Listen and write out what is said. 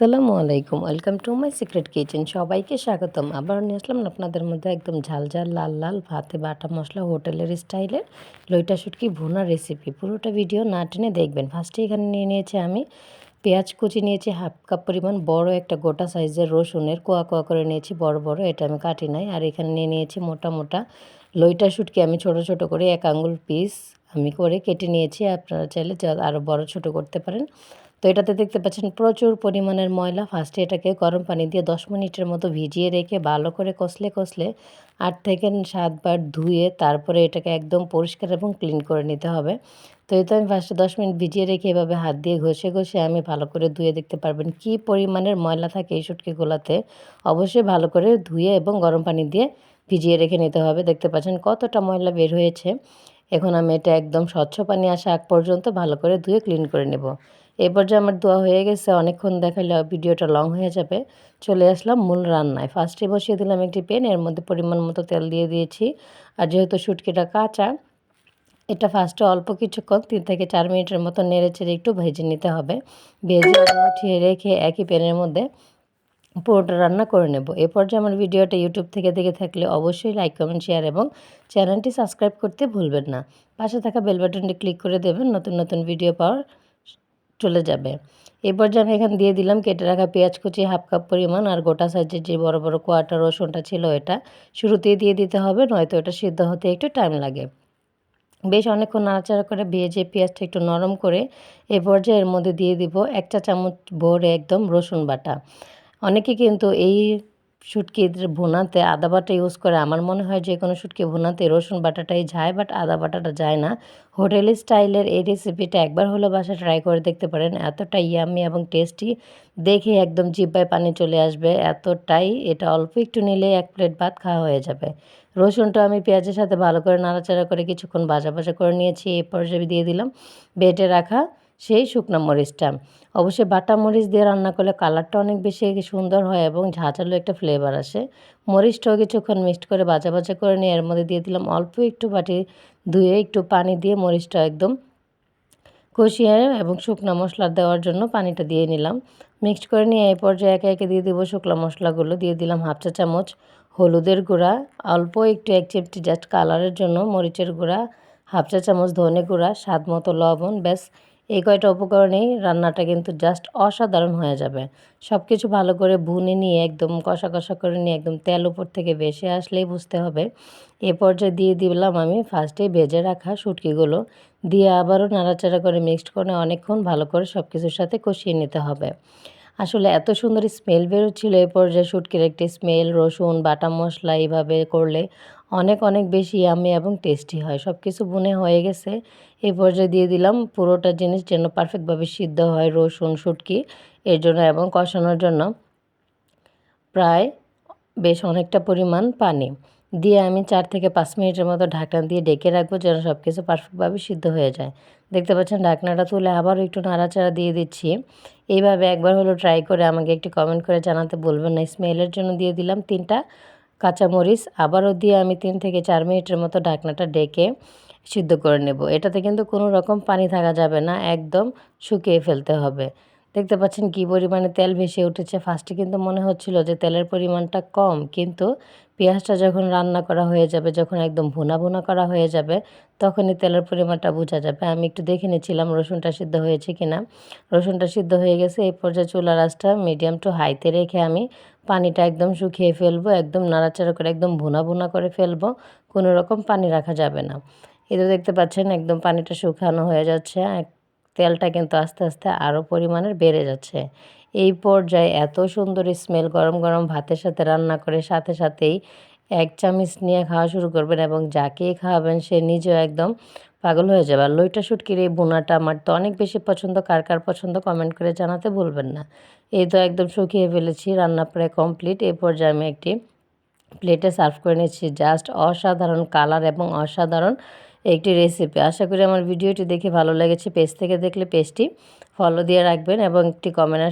সালামু আলাইকুম, welcome to my secret kitchen. সবাইকে স্বাগতম। আবার নিয়ে আসলাম আপনাদের মধ্যে একদম ঝাল ঝাল, লাল লাল ভাতে বাটা মশলা, হোটেলের স্টাইলের লইটা শুটকি ভুনা রেসিপি পুরোটা ভিডিও না টেনে দেখবেন। ফার্স্টে এখানে নিয়ে নিয়েছি আমি পেঁয়াজ কুচি, নিয়েছি হাফ কাপ পরিমাণ বড় একটা গোটা সাইজের রসুনের কোয়া কোয়া করে নিয়েছি, বড় বড়, এটা আমি কাটি নাই। আর এখানে নিয়ে নিয়েছি মোটা মোটা লইটা শুটকি। আমি ছোট ছোট করে এক আঙ্গুল পিস আমি করে কেটে নিয়েছি। আপনারা চাইলে আরও বড় ছোট করতে পারেন। তো এটাতে দেখতে পাচ্ছেন প্রচুর পরিমাণের ময়লা ফার্স্টে এটাকে গরম পানি দিয়ে দশ মিনিটের মতো ভিজিয়ে রেখে ভালো করে কষলে কষলে আট থেকে সাতবার ধুয়ে তারপরে এটাকে একদম পরিষ্কার এবং ক্লিন করে নিতে হবে। তো এটা আমি ফার্স্টে দশ মিনিট ভিজিয়ে রেখে এভাবে হাত দিয়ে ঘষে ঘষে আমি ভালো করে ধুয়ে দেখতে পারবেন কি পরিমাণের ময়লা থাকে এই শুটকিগুলোতে অবশ্যই ভালো করে ধুয়ে এবং গরম পানি দিয়ে ভিজিয়ে রেখে নিতে হবে। দেখতে পাচ্ছেন কতটা ময়লা বের হয়েছে। এখন আমি এটা একদম স্বচ্ছ পানি আসা আগ পর্যন্ত ভালো করে ধুয়ে ক্লিন করে নেব। এই পর্যায়ে আমার দোয়া হয়ে গেছে, অনেকক্ষণ দেখালে ভিডিওটা লং হয়ে যাবে। চলে আসলাম মূল রান্নায়। ফার্স্টে বসিয়ে দিলাম একটি পেন এর মধ্যে পরিমাণ মতো তেল দিয়ে দিয়েছি। আর যেহেতু শুটকিটা কাঁচা, এটা ফার্স্টে অল্প কিছুক্ষণ, তিন থেকে চার মিনিটের মতো নেড়ে চেড়ে একটু ভেজে নিতে হবে। ভেজে উঠিয়ে রেখে একই প্যানের মধ্যে পুরোটা রান্না করে নেব। এ পর্যায়ে আমার ভিডিওটা ইউটিউব থেকে দেখে থাকলে অবশ্যই লাইক কমেন্ট শেয়ার এবং চ্যানেলটি সাবস্ক্রাইব করতে ভুলবেন না। পাশে থাকা বেল বাটনটি ক্লিক করে দেবেন, নতুন নতুন ভিডিও পাওয়ার চলে যাবে। এরপর যে আমি এখানে দিয়ে দিলাম, কেটে রাখা পেঁয়াজ কুচি হাফ কাপ পরিমাণ আর গোটা সাইজের যে বড় বড় কোয়াটা রসুনটা ছিল এটা, শুরুতেই দিয়ে দিতে হবে, নয়তো এটা সিদ্ধ হতে একটু টাইম লাগে। বেশ অনেকক্ষণ নাড়াচাড়া করে ভেজে পেঁয়াজটা একটু নরম করে এ পর্যায়ে এর মধ্যে দিয়ে দিব এক চা চামচ ভরে একদম রসুন বাটা। অনেকে কিন্তু এই শুটকির ভুনাতে আদা বাটা ইউজ করে। আমার মনে হয় যে কোনো শুটকি ভুনাতে রসুন বাটাটাই যায় বাট আদা বাটাটা যায় না। হোটেল স্টাইলের এই রেসিপিটা একবার হলো বাসা ট্রাই করে দেখতে পারেন। এতটাই ইয়ামি এবং টেস্টি দেখে একদম জিব্বায় পানি চলে আসবে। এতটাই এটা অল্প একটু নিলে এক প্লেট ভাত খাওয়া হয়ে যাবে। রসুনটা আমি পেঁয়াজের সাথে ভালো করে নাড়াচাড়া করে কিছুক্ষণ ভাজা ভাজা করে নিয়েছি। এরপর পর্যায়ে দিয়ে দিলাম, বেটে রাখা সেই শুকনো মরিচটা। অবশ্যই বাটা মরিচ দিয়ে রান্না করলে কালারটা অনেক বেশি সুন্দর হয় এবং ঝাঁঝালো একটা ফ্লেভার আসে। মরিচটাও কিছুক্ষণ মিক্সড করে বাজা বাজা করে নিয়ে এর মধ্যে দিয়ে দিলাম অল্প একটু বাটি, ধুয়ে একটু পানি দিয়ে মরিচটা একদম কষিয়ে এবং শুকনো মশলা দেওয়ার জন্য পানিটা দিয়ে নিলাম। মিক্সড করে নিয়ে এই পর্যায়ে একে একে দিয়ে দেবো শুকনো মশলাগুলো। দিয়ে দিলাম হাফ চা চামচ হলুদের গুঁড়া, অল্প একটু এক চিমটি জাস্ট কালারের জন্য মরিচের গুঁড়া, হাফ চা চামচ ধনে গুঁড়া, স্বাদ মতো লবণ, ব্যাস। এই কয়টা উপকরণেই রান্নাটা কিন্তু জাস্ট অসাধারণ হয়ে যাবে। সব কিছু ভালো করে ভুনে নিয়ে, একদম কষা কষা করে নিয়ে, একদম তেল উপর থেকে বেশি আসলেই বুঝতে হবে। এ পর্যায়ে দিয়ে দিলাম আমি ফার্স্টে ভেজে রাখা শুটকিগুলো। দিয়ে আবারও নাড়াচাড়া করে মিক্সড করে অনেকক্ষণ ভালো করে সব কিছুর সাথে কষিয়ে নিতে হবে। আসলে এত সুন্দর স্মেল বেরোচ্ছিল এই পর্যায়ে শুটকির একটি স্মেল রসুন, বাটা মশলা এইভাবে করলে অনেক অনেক বেশি আমি এবং টেস্টি হয়। সব কিছু বুনে হয়ে গেছে। এই পর্যায়ে দিয়ে দিলাম পুরোটা জিনিস যেন পারফেক্টভাবে সিদ্ধ হয় রসুন, শুটকি এর জন্য এবং কষানোর জন্য। প্রায় বেশ অনেকটা পরিমাণ পানি। দিয়ে আমি চার থেকে পাঁচ মিনিটের মতো ঢাকনা দিয়ে ডেকে রাখব যেন সব কিছু পারফেক্টভাবে সিদ্ধ হয়ে যায়। দেখতে পাচ্ছেন ঢাকনাটা তুলে আবারও একটু নাড়াচাড়া দিয়ে দিচ্ছি। এইভাবে একবার হলো ট্রাই করে আমাকে একটি কমেন্ট করে জানাতে বলবেন না। স্মেলের জন্য দিয়ে দিলাম তিনটা কাঁচামরিচ। আবারও দিয়ে আমি তিন থেকে চার মিনিটের মতো ঢাকনাটা ডেকে সিদ্ধ করে নেব। এটাতে কিন্তু কোনো রকম পানি থাকা যাবে না। একদম শুকিয়ে ফেলতে হবে। দেখতে পাচ্ছেন কী পরিমাণে তেল ভেসে উঠেছে। ফার্স্টে কিন্তু মনে হচ্ছিল যে তেলের পরিমাণটা কম, কিন্তু পেঁয়াজটা যখন রান্না করা হয়ে যাবে, যখন একদম ভুনা ভুনা করা হয়ে যাবে, তখনই তেলের পরিমাণটা বোঝা যাবে। আমি একটু দেখে নিয়েছিলাম রসুনটা সিদ্ধ হয়েছে কি না রসুনটা সিদ্ধ হয়ে গেছে, এই পর্যায়ে চুলা রাসটা মিডিয়াম টু হাইতে রেখে আমি পানিটা একদম শুকিয়ে ফেলব, একদম নাড়াচাড়া করে, একদম ভুনা ভুনা করে ফেলব, কোনো রকম পানি রাখা যাবে না। এটা দেখতে পাচ্ছেন, একদম পানিটা শুকানো হয়ে যাচ্ছে। তেলটা কিন্তু আস্তে আস্তে আরও পরিমাণের বেড়ে যাচ্ছে। এই পর্যায়ে এত সুন্দর স্মেল গরম গরম ভাতের সাথে রান্না করে সাথে, সাথেই এক চামচ নিয়ে খাওয়া শুরু করবেন এবং যাকেই খাওয়াবেন সে নিজেও একদম পাগল হয়ে যাবে। আর লইটা শুটকির এই বোনাটা আমার তো অনেক বেশি পছন্দ। কার কার পছন্দ কমেন্ট করে জানাতে ভুলবেন না। এই তো একদম শুকিয়ে ফেলেছি, রান্না প্রায় কমপ্লিট এই পর্যায়ে আমি একটি প্লেটে সার্ভ করে নিচ্ছি জাস্ট অসাধারণ কালার এবং অসাধারণ একটি রেসিপি আশা করি আমার ভিডিওটি দেখে ভালো লেগেছে। পেজ থেকে দেখলে পেজটি ফলো দিয়ে রাখবেন এবং একটি কমেন্ট